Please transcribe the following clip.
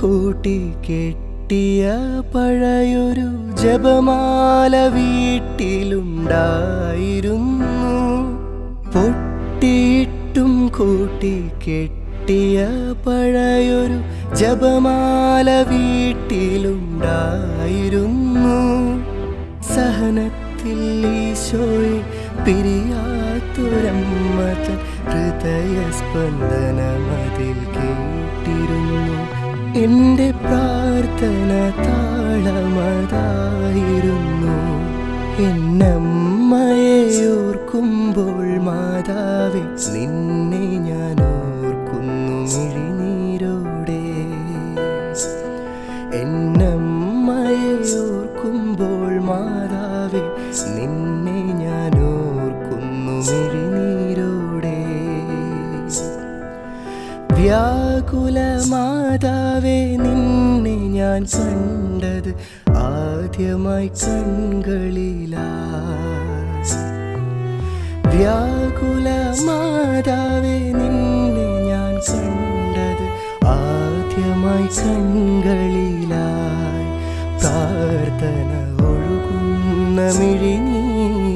കൂട്ടിക്കെട്ടിയ പഴയൊരു ജപമാല വീട്ടിലുണ്ടായിരുന്നു. പൊട്ടിയിട്ടും കൂട്ടി കെട്ടിയ പഴയൊരു ജപമാല വീട്ടിലുണ്ടായിരുന്നു. സഹനത്തിൽ ഈശോയെ പിരിയാത്തൊരമ്മ ഹൃദയ ഹൃദയസ്പന്ദനമതിൽ കേട്ടിരുന്നു എന്റെ പ്രാർത്ഥന താളമതായിരുന്നു. എന്നമ്മയെ ഓർക്കുമ്പോൾ മാതാവേ നിന്നെ ഞാൻ ഓർക്കുന്നു മിഴിനീരോടെ. എന്നമ്മയെ ഓർക്കുമ്പോൾ മാതാവേ നിന്നെ വ്യാകുല മാതാവേ നിന്നെ ഞാൻ കണ്ടത് ആദ്യമായി കണ്ണുകളില വ്യാകുല മാതാവേ നിന്നെ ഞാൻ കണ്ടത് ആദ്യമായി കൺകളിലായി. പ്രാർത്ഥന ഒഴുകുന്ന മിഴിനീരിലായി